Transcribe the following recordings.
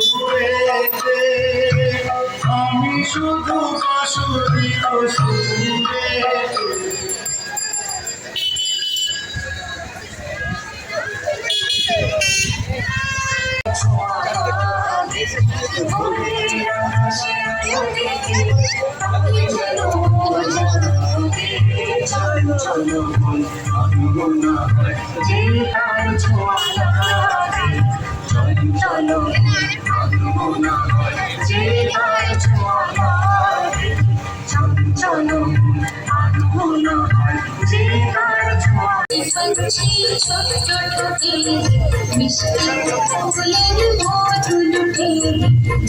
সুরেতে আমি শুধু কাশুরিত সুরেতে ছোট ছোট মিষ্টি ফুলের মধু লুটে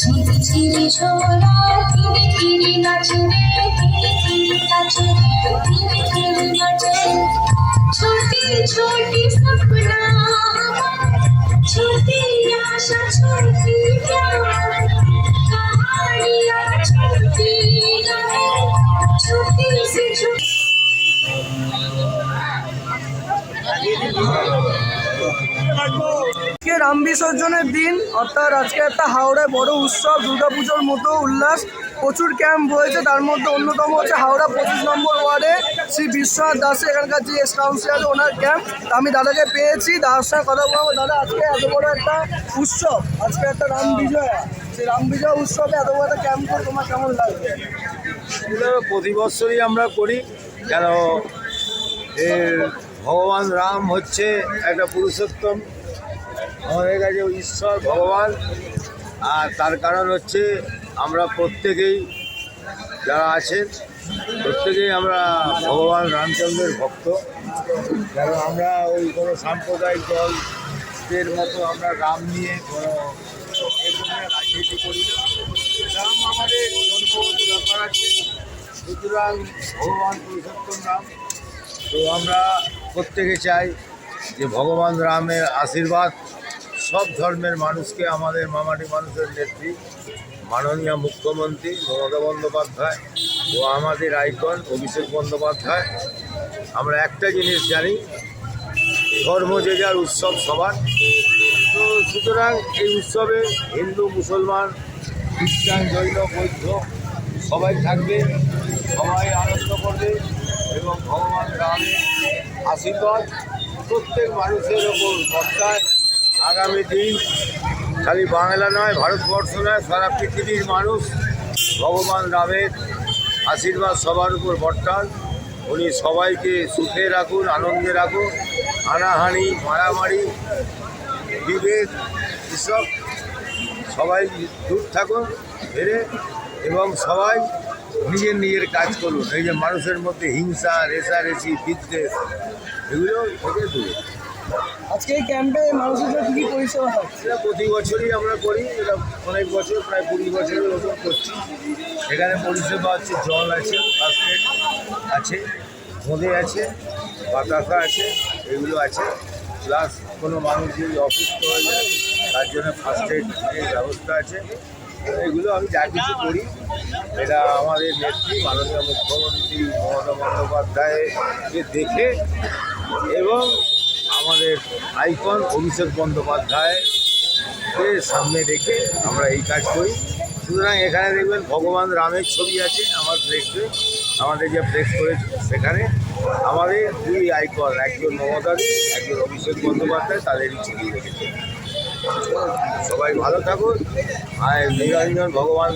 ঝিরি ঝিরি ছোড়া ধীরে ধীরে নাচে রে ধীরে ধীরে নাচে রে ধীরে ধীরে নাচে छोटी छोटी सपना छोटी I'm sure রাম বিসর্জনের দিন, অর্থাৎ আজকে একটা হাওড়ায় বড় উৎসব, দুর্গাপুজোর মতো উল্লাস, প্রচুর ক্যাম্প হয়েছে তার মধ্যে অন্যতম হচ্ছে হাওড়া পঁচিশ নম্বর ওয়ার্ডে শ্রী বিশ্বনাথ দাসের এখানকার যে কাউন্সিলর ওনার ক্যাম্প আমি দাদাকে পেয়েছি, দাদার সঙ্গে কথা বলব। দাদা, আজকে এত বড় একটা উৎসব, আজকে একটা রাম বিজয়া। সেই রাম বিজয় উৎসবে এত বড় একটা ক্যাম্প করে তোমার কেমন লাগবে প্রতি বছরই আমরা করি, কেন ভগবান রাম হচ্ছে একটা পুরুষোত্তম। আমাদের কাছে ঈশ্বর, ভগবান। আর তার কারণ হচ্ছে আমরা প্রত্যেকেই যারা আছেন, প্রত্যেকেই আমরা ভগবান রামচন্দ্রের ভক্ত। কারণ আমরা ওই কোনো সাম্প্রদায়িক দলের মতো আমরা রাম নিয়ে কোনো রাজনীতি করি না। রাম আমাদের জন্মগত ব্যাপার আছে। সুতরাং ভগবান পুরুষোত্তম রাম। তো আমরা প্রত্যেকে চাই যে ভগবান রামের আশীর্বাদ সব ধর্মের মানুষকে আমাদের মামাটি মানুষের নেত্রী, মাননীয় মুখ্যমন্ত্রী মমতা বন্দ্যোপাধ্যায় ও আমাদের আইকন অভিষেক বন্দ্যোপাধ্যায়। আমরা একটা জিনিস জানি, ধর্ম যে যার উৎসব সবার। তো সুতরাং এই উৎসবে হিন্দু, মুসলমান, খ্রিস্টান, জৈন, বৌদ্ধ সবাই থাকবে, সবাই আনন্দ করবে এবং ভগবান রামের আশীর্বাদ প্রত্যেক মানুষের ওপর বর্তায়। আগামী দিন খালি বাংলা নয়, ভারতবর্ষ নয়, সারা পৃথিবীর মানুষ ভগবান রামের আশীর্বাদ সবার উপর বর্তান উনি সবাইকে সুখে রাখুন, আনন্দে রাখুন, হানাহানি, মারামারি বিবেক এসব সবাই দূর থাকুন, ফেরে এবং সবাই নিজের নিজের কাজ করুন। এই যে মানুষের মধ্যে হিংসা রেষারেষি বিদ্বেষ, এগুলো থেকে দূরে। আজকে এই ক্যাম্পে মানুষের জন্য কী পরিষেবা থাকছে প্রতি বছরই আমরা করি, এটা অনেক বছর, প্রায় কুড়ি বছরের ওপর করছি। এখানে পরিষেবা হচ্ছে জল আছে ফার্স্ট এড আছে বোঁদে আছে, বাতাসা আছে, এগুলো আছে। প্লাস কোনো মানুষ যদি অসুস্থ হয়ে যায়, তার জন্য ফার্স্ট এড ব্যবস্থা আছে। এগুলো আমি যা কিছু করি, এটা আমাদের নেত্রী, মাননীয় মুখ্যমন্ত্রী মমতা বন্দ্যোপাধ্যায়কে দেখে এবং আমাদের আইকন অভিষেক বন্দ্যোপাধ্যায়কে সামনে রেখে আমরা এই কাজ করি। সুতরাং এখানে দেখবেন ভগবান রামের ছবি আছে আমার ফ্লেক্সে আমাদের যে ফ্লেক্স করেছে সেখানে আমাদের দুই আইকন, একজন মমতাদি, একজন অভিষেক বন্দ্যোপাধ্যায় তাদেরই ছবি রেখেছে। সবাই ভালো থাকুন। আর নিরঞ্জন ভগবান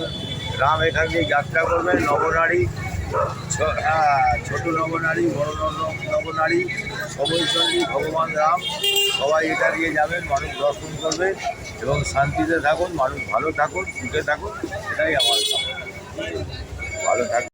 রাম এখান দিয়ে যাত্রা করবেন, নবনারী হ্যাঁ, ছোট নবনারী বড় নব- নবনারী সঙ্গী ভগবান রাম সবাই এটা নিয়ে যাবেন মানুষ দর্শন করবে এবং শান্তিতে থাকুন মানুষ ভালো থাকুন সুখে থাকুন এটাই আমার। ভালো থাকুন